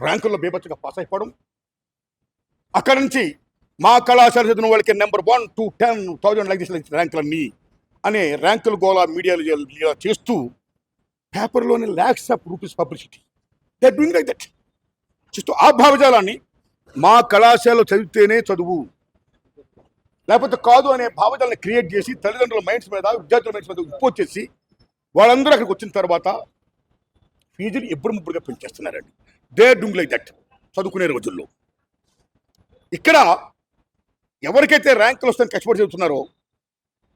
ర్యాంకుల్లో బీభత్సంగా పాస్ అయిపోవడం. అక్కడ నుంచి మా కళాశాల చదివిన వాళ్ళకి number one two ten thousand like this ర్యాంకులన్నీ అనే ర్యాంకుల గోళ మీడియాలో చేస్తూ పేపర్లోని lakhs of rupees publicity. That doing like that చూస్తూ ఆ భావజాలాన్ని మా కళాశాలలో చదివితేనే చదువు. లేకపోతే కాదు అనే భావజాలను క్రియేట్ చేసి తల్లిదండ్రుల మైండ్స్ మీద విద్యార్థుల మైండ్స్ మీద ఇంపోజ్ వాళ్ళందరూ అక్కడికి వచ్చిన తర్వాత ఫీజులు ఎప్పుడు ముప్పుడుగా పెంచేస్తున్నారండి. దే డూంగ్ లైక్ దట్ చదువుకునే రోజుల్లో. ఇక్కడ ఎవరికైతే ర్యాంకులు వస్తాయని కష్టపడి చదువుతున్నారో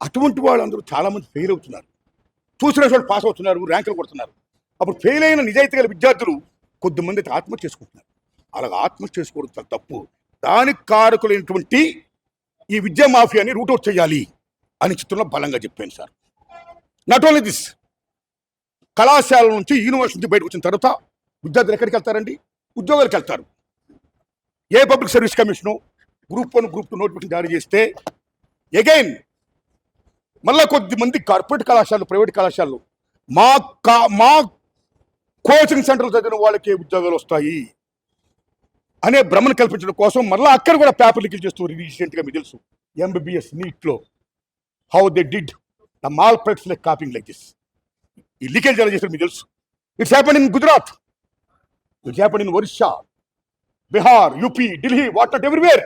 అటువంటి వాళ్ళందరూ చాలామంది ఫెయిల్ అవుతున్నారు. చూసిన వాళ్ళు పాస్ అవుతున్నారు ర్యాంకులు కొడుతున్నారు. అప్పుడు ఫెయిల్ అయిన నిజాయితీ గల విద్యార్థులు కొద్దిమంది అయితే ఆత్మహత్య చేసుకుంటున్నారు. అలాగ ఆత్మహత్య చేసుకోవడం చాలా తప్పు. దానికి కారకులైనటువంటి ఈ విద్యా మాఫియాని రూట్అవుట్ చేయాలి అని చిత్రంలో బలంగా చెప్పాను సార్. నాట్ ఓన్లీ దిస్ కళాశాల నుంచి యూనివర్సిటీ బయటకు వచ్చిన తర్వాత విద్యార్థులు ఎక్కడికి వెళ్తారండి? ఉద్యోగాలకు వెళ్తారు. ఏ public service commission group one group two notification జారీ చేస్తే అగైన్ మళ్ళా కొద్ది మంది కార్పొరేట్ కళాశాలలు ప్రైవేట్ కళాశాలలు మా కా మా కోచింగ్ సెంటర్లు చదివిన వాళ్ళకి ఉద్యోగాలు వస్తాయి అనే భ్రమను కల్పించడం కోసం మళ్ళీ అక్కడ కూడా పేపర్ లీకేజ్ చేస్తూ రీసెంట్గా మీకు తెలుసు. MBBS నీట్లో how they did the malpractice like copying like this ఈ లీకేజ్ ఎలా చేశారు మీకు తెలుసు. It's happen in Gujarat it's happen in Orissa Bihar UP Delhi what not everywhere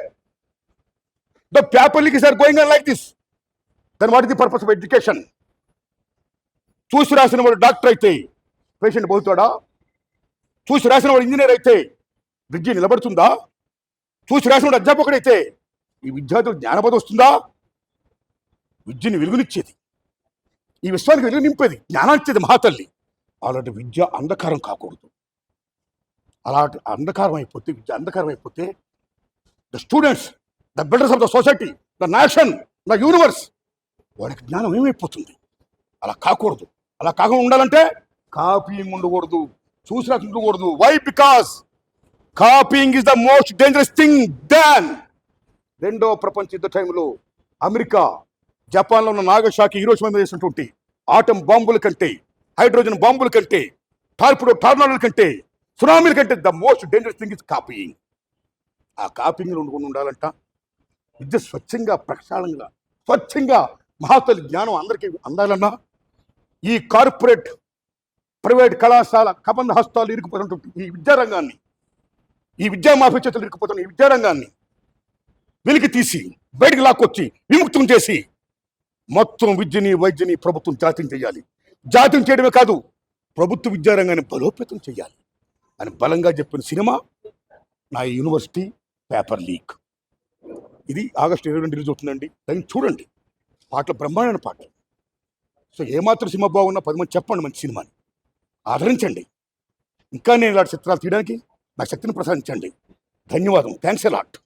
the paper leakage are going on like this then what is the purpose of education చూసి రాసిన వాడు doctor అయితే patient పోతాడా చూసి రాసిన వాడు engineer అయితే విద్య నిలబడుతుందా? చూసి రాసిన వాడు అధ్యాపకుడైతే ఈ విద్యార్థులకు జ్ఞానబోధ వస్తుందా? విద్యని వెలుగునిచ్చేది. ఈ విశ్వానికి వెలుగు నింపేది జ్ఞానాన్నిచ్చేది మహాతల్లి. అలాంటి విద్య అంధకారం కాకూడదు. అలాంటి అంధకారం అయిపోతే విద్య అంధకారం అయిపోతే the students the builders of the society the nation the universe వాడికి జ్ఞానం ఏమైపోతుంది? అలా కాకూడదు. అలా కాకుండా ఉండాలంటే కాపీయింగ్ ఉండకూడదు చూసినట్టు ఉండకూడదు why because copying is the most dangerous thing than రెండో ప్రపంచ యుద్ధ టైంలో అమెరికా జపాన్లో ఉన్న నాగశాఖ హీరోషిమా మీద చేసినటువంటి ఆటం బాంబుల కంటే హైడ్రోజన్ బాంబుల కంటే టార్పిడో టార్నాడుల కంటే సునామీల కంటే the most dangerous thing is copying ఆ కాపీయింగ్ ఉండుకొని ఉండాలంట. విద్య స్వచ్ఛంగా ప్రక్షాళంగా స్వచ్ఛంగా మహాతల్లి జ్ఞానం అందరికీ అందాలన్నా ఈ కార్పొరేట్ ప్రైవేట్ కళాశాల కబంధ హస్తాలు ఇరుకుపోతున్నటువంటి ఈ విద్యారంగాన్ని ఈ విద్యా మాఫీ చేతులు ఇరుకుపోతున్న ఈ విద్యారంగాన్ని వెలికి తీసి బయటికి లాక్కొచ్చి విముక్తం చేసి మొత్తం విద్యని వైద్యని ప్రభుత్వం జాతీయం చేయాలి. జాతీయం చేయడమే కాదు ప్రభుత్వ విద్యారంగాన్ని బలోపేతం చేయాలి. అని బలంగా చెప్పిన సినిమా నా యూనివర్సిటీ పేపర్ లీక్. ఇది ఆగస్టు ఇరవై రెండు రిలీజ్ అవుతుందండి. దాన్ని చూడండి. పాటలు బ్రహ్మాండమైన పాటలు. సో ఏమాత్రం సినిమా బాగున్నా పది మంది చెప్పండి మంచి సినిమాని. ఆదరించండి. ఇంకా నేను ఇలాంటి చిత్రాలు తీయడానికి నా శక్తిని ప్రసాదించండి. ధన్యవాదం థ్యాంక్స్ ఎలాట్